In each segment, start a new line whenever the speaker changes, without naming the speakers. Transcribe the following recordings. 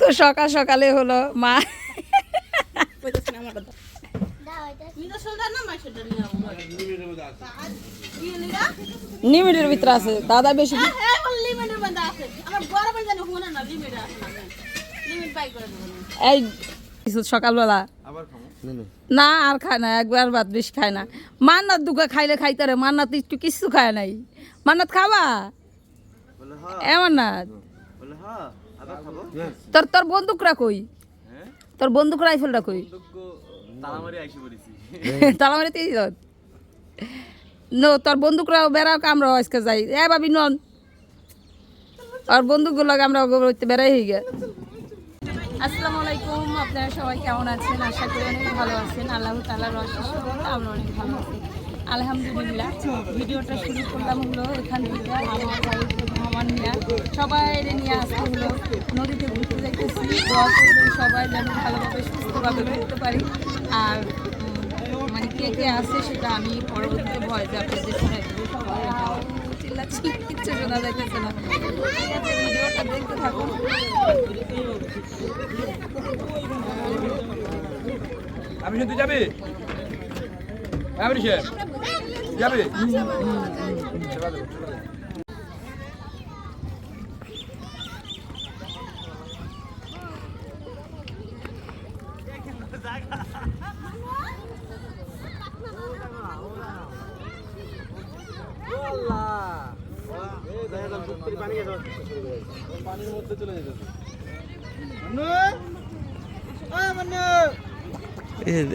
তো সকাল সকালে হলো মা। লিমিটের ভিতরে আছে। দাদা বেশি সকালবেলা। না আর খায় না একবার ভাত বেশি খায় না। মান্নাত দুগা খাইলে খাইতে রে মান্নাত একটু কিছু খায় নাই। মান্নাত খাবা? এমন না তোর তোর বন্দুকরা কই? তোর বন্দুক রাইফেলটা কই? তালামারিতে নো তোর বন্দুকরা বেড়াও আমরা আজকে যাই। এ ভাবি নন। আর বন্দুকগুলো আমরা বেড়াই হয়ে গে আসসালামু আলাইকুম, আপনারা সবাই কেমন আছেন? আশা করি অনেক ভালো আছেন। আল্লাহ তালার অশেষ আমরা অনেক ভালো আছি। আলহামদুলিল্লাহ, ভিডিওটা শুরু করলাম হলো এখান থেকে আমার ভ্রমণ নিয়ে সবাই নিয়ে আসতে হলো, নদীতে ঘুরতে যাইতেছি। দোয়া করবেন সবাই যেন ভালোভাবে, সুস্থভাবে ঘুরতে পারি। আর মানে কে কে আসে সেটা আমি পরবর্তীতে ভয় যে আপনাদের সবাই চিল্লাচ্ছি কিচ্ছু শোনা যাইতেছে না ভিডিওটা দেখতে থাকুন
আমি শুনতে যাবি যাবি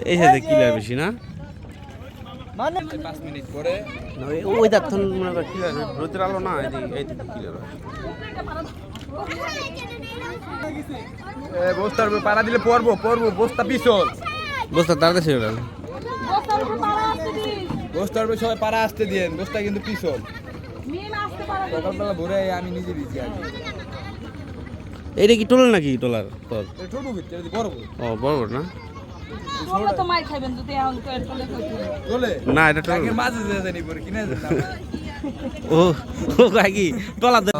এই সাথে কিলার বেশি না?
পাঁচ মিনিট পরে।
ওই- ওই মনে কর কিলার রোদের আলো না কিলার
বস্তার পাড়া দিলে পড়ব পড়ব বস্তা পিছল।
বস্তা তাড়াতাড়ি ছিল
বস্তার উপর সবাই পাড়া আসতে দিয়েন বস্তা কিন্তু পিছল। সকালবেলা ভোরে আমি নিজে আগে।
এইটা কি টোলার নাকি টোলার তোর
ছোট ভিতরে বড় বড়
ও বড় বড় না? না এটা ও ও কাকি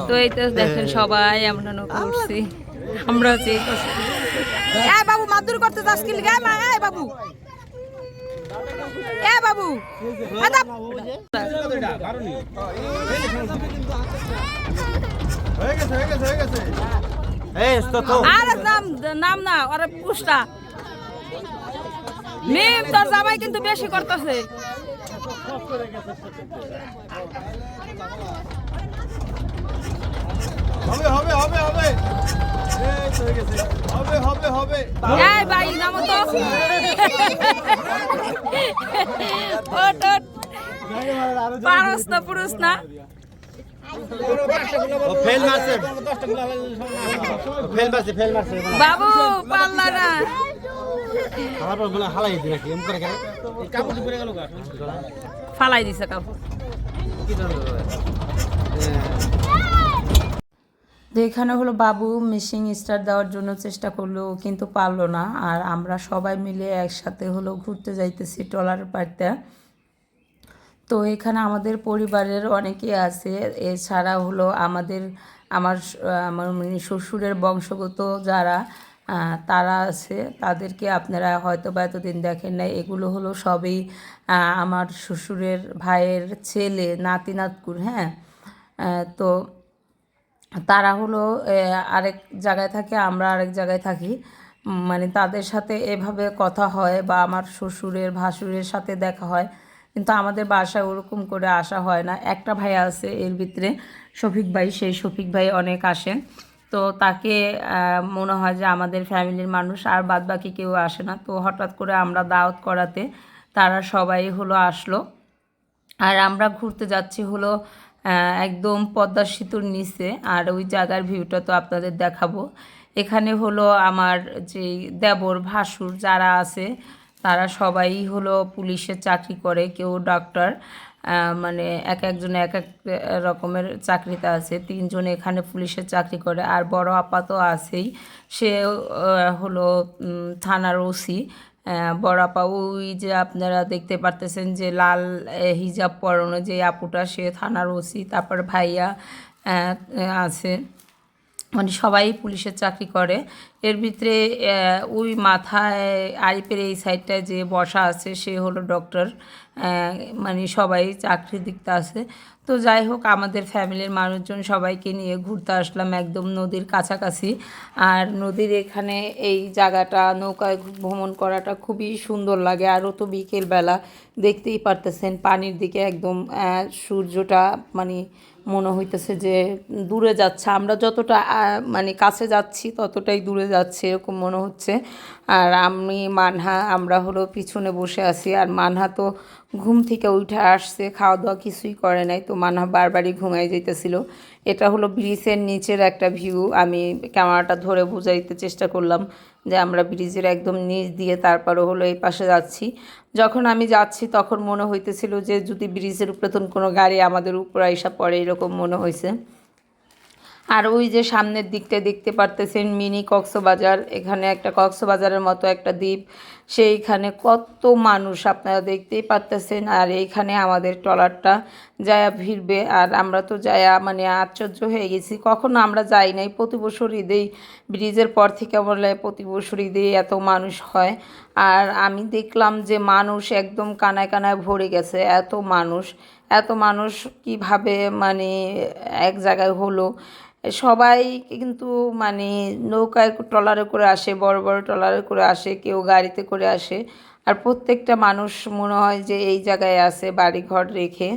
তো এই তো দেখেন সবাই আমরা নৌকা উঠছি আমরা এই বাবু মাদুর করতে যাস কি লিগা মা এই বাবু। এ বাবু।
হয়ে গেছে হয়ে গেছে হয়ে গেছে।
আরে নাম নাম না আরে পুষ্টা। মিম তোর জামাই কিন্তু বেশি করতেছে।
হবে হবে হবে হবে। এই তো গেছে। হবে হবে হবে।
এই ভাই নাম তো। ওট ওট পারস না পুরুষ না। বাবু পাল্লা না। এখানে হলো বাবু মেশিন স্টার দেওয়ার জন্য চেষ্টা করল, কিন্তু পারল না। আর আমরা সবাই মিলে একসাথে হলো ঘুরতে যাইতেছি ট্রলার পাড়তে। তো এখানে আমাদের পরিবারের অনেকে আছে। এছাড়া হলো আমাদের, আমার আমার মানে শ্বশুরের বংশগত যারা তারা আছে। তাদেরকে আপনারা হয়তো বা এতদিন দেখেন নাই। এগুলো হলো সবই আমার শ্বশুরের ভাইয়ের ছেলে, নাতি নাতকুর হ্যাঁ? তো তারা হলো আরেক জায়গায় থাকে, আমরা আরেক জায়গায় থাকি। মানে তাদের সাথে এভাবে কথা হয় বা আমার শ্বশুরের, ভাসুরের সাথে দেখা হয়। কিন্তু আমাদের বাসায় ওরকম করে আসা হয় না। একটা ভাই আছে এর ভিতরে, শফিক ভাই, সেই শফিক ভাই অনেক আসে। তো তাকে মনে হয় যে আমাদের ফ্যামিলির মানুষ আর বাদ বাকি কেউ আসে না। তো হঠাৎ করে আমরা দাওয়াত করাতে তারা সবাই হলো আসলো। আর আমরা ঘুরতে যাচ্ছি হলো একদম পদ্মা সেতুর নিচে। আর ওই জায়গার ভিউটা তো আপনাদের দেখাবো। এখানে হলো আমার যে দেবর ভাসুর যারা আছে, তারা সবাই হলো পুলিশের চাকরি করে, কেউ ডক্টর মানে এক একজন এক এক রকমের চাকরিতে আছে, তিনজন এখানে পুলিশের চাকরি করে, আর বড় আপা তো আছেই। সে হলো থানার ওসি। বড় আপা, ওই যে আপনারা দেখতে পারতেছেন যে লাল হিজাব পরানো যে আপুটা, সে থানার ওসি, তারপর ভাইয়া আছে। মানে সবাই পুলিশের চাকরি করে। এর ভিতরে ওই মাথায় আরিফের এই সাইডটায় যে বসা আছে, সে হলো ডক্টর মানে সবাই চাকরি দিকতে আছে। তো যাই হোক, আমাদের ফ্যামিলির মানুষজন সবাইকে নিয়ে ঘুরতে আসলাম একদম নদীর কাছাকাছি। আর নদীর এখানে এই জায়গাটা, নৌকায় ভ্রমণ করাটা খুবই সুন্দর লাগে। আরও তো বিকেলবেলা, দেখতেই পারতেছেন, পানির দিকে একদম সূর্যটা মানে মনে হইতেছে যে দূরে যাচ্ছে। আমরা যতটা মানে কাছে যাচ্ছি ততটাই দূরে যাচ্ছে এরকম মনে হচ্ছে। আর আমি, মানহা, আমরা হলো পিছনে বসে আছি। আর মানহা তো ঘুম থেকে উঠে আসছে খাওয়া দাওয়া কিছুই করে নাই। তো মানহা বারবারই ঘুমাই যাইতেছিল। এটা হলো ব্রিজের নিচের একটা ভিউ আমি ক্যামেরাটা ধরে বুঝাইতে চেষ্টা করলাম যে আমরা ব্রিজের একদম নিচ দিয়ে তারপরে হলো এই পাশে যাচ্ছি। যখন আমি যাচ্ছি তখন মনে হইতেছিল যে যদি ব্রিজের উপরে কোনো গাড়ি আমাদের উপরে আইসা পড়ে, এরকম মনে হয়েছে আর ওই যে সামনের দিকটা দেখতে পারতেছেন মিনি কক্সবাজার। এখানে একটা কক্সবাজারের মতো একটা দ্বীপ। সেইখানে কত মানুষ আপনারা দেখতেই পারতেছেন। আর এইখানে আমাদের ট্রলারটা যায়া ভিড়বে আর আমরা তো যায়া মানে আশ্চর্য হয়ে গেছি। কখনো আমরা যাই নাই। প্রতি বছর ঈদেই, ব্রিজের পর থেকে বলে প্রতি বছর ঈদেই এত মানুষ হয়। আর আমি দেখলাম যে মানুষ একদম কানায় কানায় ভরে গেছে। এত মানুষ এত মানুষ কীভাবে মানে এক জায়গায় হলো। সবাই কিন্তু মানে নৌকায় ট্রলারে করে আসে, বড় বড় ট্রলারে করে আসে, কেউ গাড়িতে করে আসে। আর প্রত্যেকটা মানুষ মনে হয় যে এই জায়গায় আছে বাড়ি ঘর রেখে।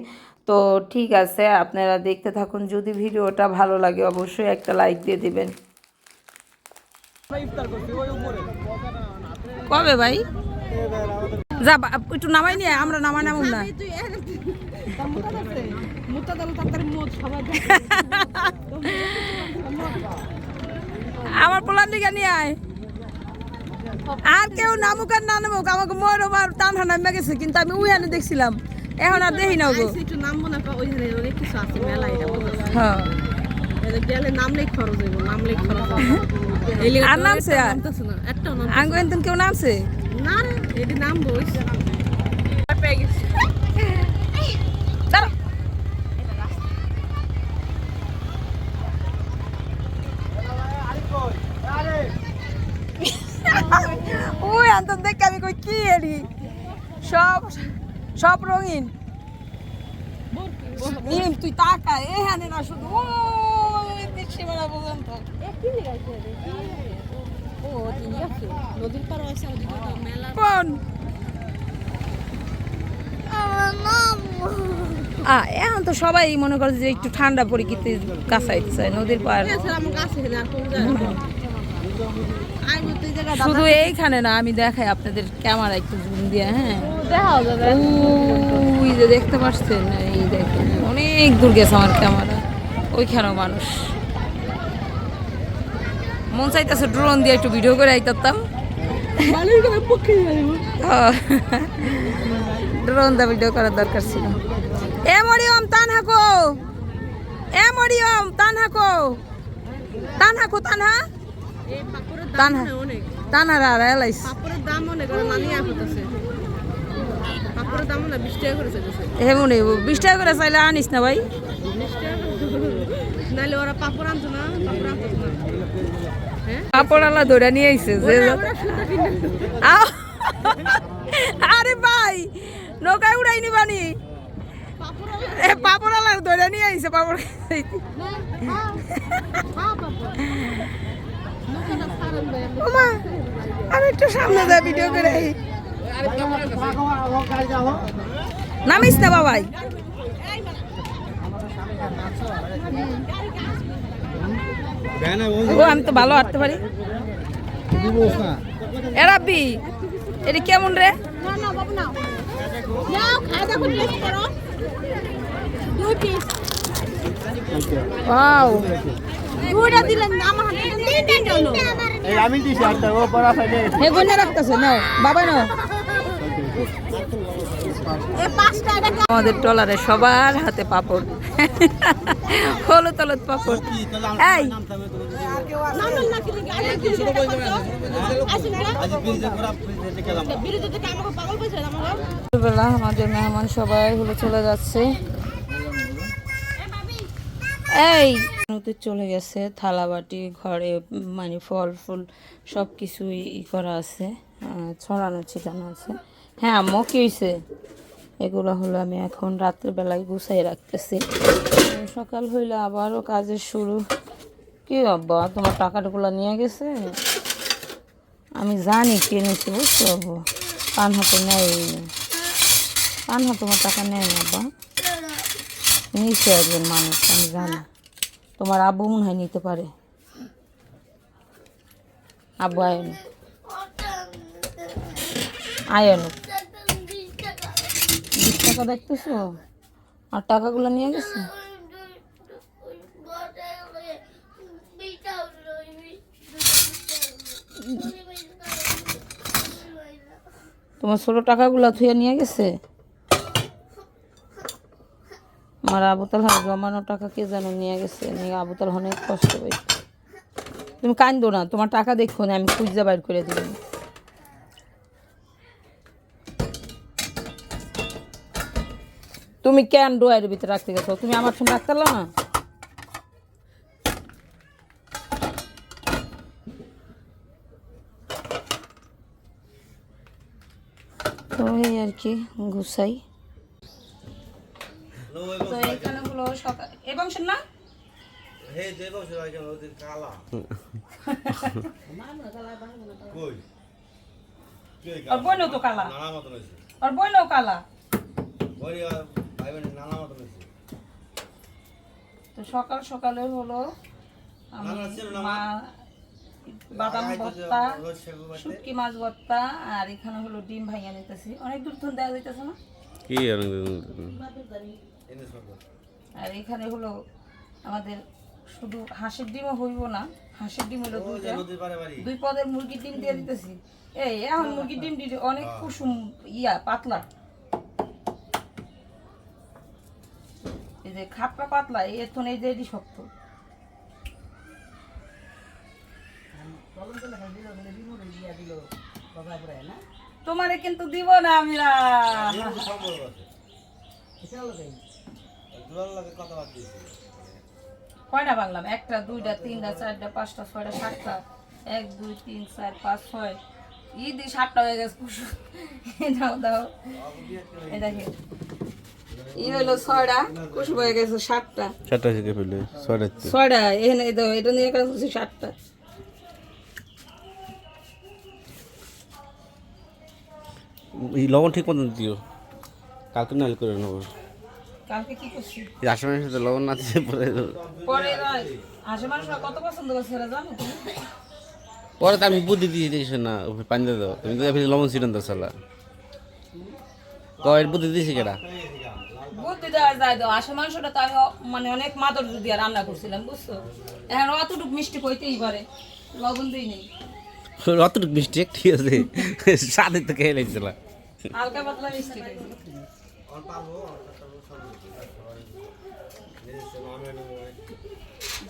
তো ঠিক আছে, আপনারা দেখতে থাকুন। যদি ভিডিওটা ভালো লাগে, অবশ্যই একটা লাইক দিয়ে দিবেন। কবে ভাই? যা, একটু নামাই নিয়ে আমরা নামাই নামুন না। আমার পোলার দিকে নিয়ে আয়। আর কেউ নামুক আর না নামুক আমাকে ময়ূর আর টানা নামে গেছে কিন্তু আমি উইহানে দেখছিলাম। এখন আর দেখি না গো
না ওইখানে অনেক কিছু আছে মেলা এটা?
হ্যাঁ।
এটা গেলে নামলেই খরচ হইব নামলেই খরচ হইব এই লিগে
আর
তো
নামছে
একটা
আর?
নামতেছে না একটাও নাম
আঙ্গু এনতেন কেউ নামছে
না রে এটি নামবো ওই
দাঁড়াও। ওই আন্তন দেখ আমি কই কি এরি সব সব রঙিন। নিম তুই তাকা এখানে না শুধু সীমানা পর্যন্ত।
ও নদীর পার মেলা।
কোন? এখন তো সবাই মনে করে যে একটু ঠান্ডা পরিস্থিতি কাছাইতে চায় নদীর পার শুধু এইখানে না আমি দেখাই আপনাদের ক্যামেরা একটু জুম দিয়ে হ্যাঁ।
দেখা যাবে
ওই যে দেখতে পাচ্ছেন এই দেখেন অনেক দূর গেছে আমার ক্যামেরা ওইখানেও মানুষ। মন চাইতেছে ড্রোন দিয়ে একটু ভিডিও করে আইতাম। ড্রোন দিয়ে ভিডিও করার দরকার ছিল। এ মরিয়ম টান হাকো এ মরিয়ম টান হাকো টান হাকো টানহা
এই
টানার আর এলাইস।
দাম অনেক ওরা নানি আনতেছে পাপড়ের দাম না বিশ টাকা করে
হেমনি চাইলে আনিস না ভাই।
পাপড় না পাপড় না। হ্যাঁ?
কাপড়ালা ধরে নিয়ে আইছে যে! আরে ভাই নৌকায় উড়াই নিবানি এ পাপড়ালা ধরে নিয়ে আইছে পাপড়। ওমা আমি একটু সামনে যা ভিডিও করে নামিস না বাবাই। ও আমি তো ভালো হাঁটতে পারি। এ রাব্বি এটা কেমন রে?
না দুইটা দিলেন আমার হাতে তিনটা হলো
আমি দিছি একটা ও পড়া
হে রাখতেছে নাও বাবা নাও। আমাদের ট্রলারে সবার হাতে পাপড়। হলুদ হলুদ পাপড়। এই। আমাদের মেহমান সবাই হলো চলে যাচ্ছে। এই নদী চলে গেছে, থালা বাটি, ঘরে মানে ফল ফুল সব কিছুই ই করা আছে ছড়ানো, ছিটানো আছে। হ্যাঁ আম্মু, কি এগুলো হলো আমি এখন রাত্রের বেলায় গুছাই রাখতেছি। সকাল হইলে আবারও কাজের শুরু। কি আব্বা, তোমার টাকাটাগুলো নিয়ে গেছে? আমি জানি কে নিচ্ছে বুঝছ আব্বু? পান হাতে নেয়, পান হাতে তোমার টাকা নেয় না বা নিচে একজন মানুষ, আমি জানি। তোমার আব্বু মনে হয় নিতে পারে। আব্বু আয়ন। আয়ন। বিশ টাকা দেখতেছো? আর টাকাগুলো নিয়ে গেছে? তোমার ছোট টাকাগুলো থুয়ে নিয়ে গেছে? আমার আবুতাল হান জমানো টাকা কে যেন নিয়ে গেছে? নিয়ে আবুতাল অনেক কষ্ট পাইছে তুমি কান্দো না, তোমার টাকা দেখো না, আমি খুঁজে বাইর করে দিব। তুমি কেন ডোয়ের ভিতরে রাখতে গেছো? তুমি আমার ফোন রাখতে না? এই আর কি, গুছাই। তো এখানে হলো সকাল না আর বইনও তো কালা। আর বইনও কালা। তো সকাল সকালে হলো মা? বাদাম ভর্তা শুটকি মাছ ভর্তা আর এখানে হলো ডিম ভাইয়া নিতেছি অনেক দূর ধরে দেওয়া যাইতেছে না?
কি
সব
আর এখানে হলো আমাদের শুধু হাঁসের ডিমও হইব না হাঁসের ডিম হলো দুইটা। দুই পদের মুরগির ডিম দিয়ে দিতেছি। এই এখন মুরগির ডিম দিতে অনেক কুসুম ইয়া পাতলা। এই যে খাপটা পাতলা এই এখন এই যে এটি শক্ত। তোমারে কিন্তু দিব না আমরা। কয়টা বাংলাম? একটা দুইটা তিনটা চারটা পাঁচটা ছয়টা সাতটা। এক দুই তিন চার পাঁচ ছয়। ঈদ সাতটা হয়ে গেছে কুসু দাও। দাও ই ছয়টা কুসু হয়ে গেছে সাতটা।
চারটা থেকে ফেলে ছয়টা
ছয়টা এখানে এই দাও এটা নিয়ে কাজ করছি সাতটা।
এই লবণ ঠিক মতন দিও। কালকে নাল করে নেব।
কালকে কি করছি?
সাথে লবণ না দিতে পরে
পরে হাসে কত পছন্দ করছে এরা জানো তুমি?
পরে তো আমি বুদ্ধি দিয়ে দিয়েছি না পানি দিয়ে দাও। তুমি তো লবণ ছিলেন তো সালা কয়ের বুদ্ধি দিয়েছি কেটা
বুদ্ধি দেওয়া যায় দাও। আসে মাংসটা তো আমি মানে অনেক মাদর দিয়ে রান্না করছিলাম বুঝছ? এখন অতটুকু মিষ্টি কইতেই পারে। লবণ দিই নেই।
অতটুকু মিষ্টি ঠিক আছে। সাথে তো খেয়ে লাগছিল
হালকা পাতলা মিষ্টি। খাইছি।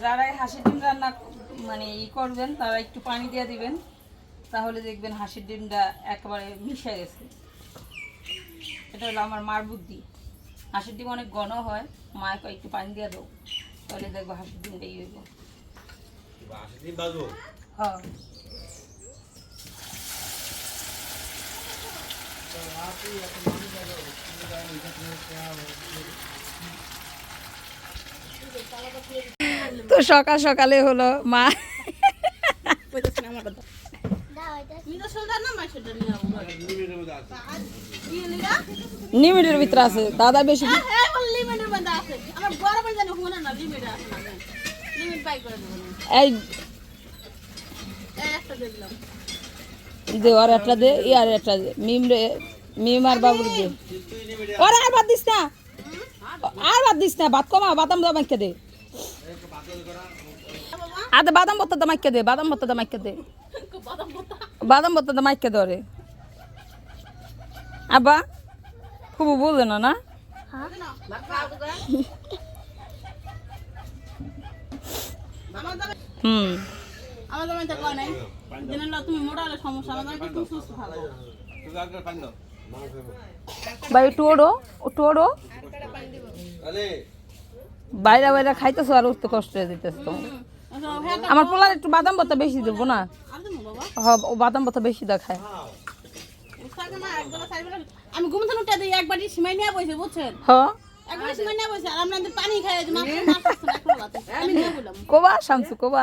যারা এই হাঁসের ডিম রান্না মানে ই করবেন তারা একটু পানি দিয়ে দিবেন তাহলে দেখবেন হাঁসের ডিমটা একেবারে মিশে গেছে। এটা হলো আমার মার বুদ্ধি। হাঁসের ডিম অনেক ঘন হয় মায় একটু পানি দিয়ে দাও তাহলে দেখব হাঁসের ডিমটা ই হইব।
দিন বাজবো
হ্যাঁ। তো সকাল সকালে হলো মা নিমিটের ভিতরে আছে। দাদা বেশি
হ্যাঁ লিমিটের
এই
এই একটা
দে আর একটা দে ই আর একটা দে। মিম রে মিম আর বাবুর দে ওরে আর বাদ দিস না। আর বাদ দিস না, ভাত কমা, বাদাম দাম মাইকে দে। আদে বাদাম ভর্তা দাম মাইকে দে, বাদাম ভর্তা দাম মাইকে দে। বাদাম ভর্তা দাম মাইকে দে আব্বা খুব বললে না না? হুম।
আমাদের মধ্যে কয় নাই? তুমি মোটা হলে সমস্যা মধ্যে সুস্থ থাকো।
ভাই একটু ওড়ো একটু ওড়ো বাইরে বাইরে খাইতেছো আর উঠতে কষ্ট হয়ে যেতেছে তো।
হ্যাঁ,
আমার পোলার একটু বাদাম ভর্তা বেশি দেবো না?
আর দেবো বাবা
হ ও বাদাম ভর্তা বেশি দেখায়
আমি ঘুম থেকে উঠে দিই এক বাটি সিমাই নিয়ে বসে বুঝছেন?
হ।
এক বাটি সিমাই নিয়ে বসে আর আমরা এদের পানি খাই মাছ মাছ খাচ্ছে না একটা আমি নিয়ে বললাম
কোবা। শামসু কোবা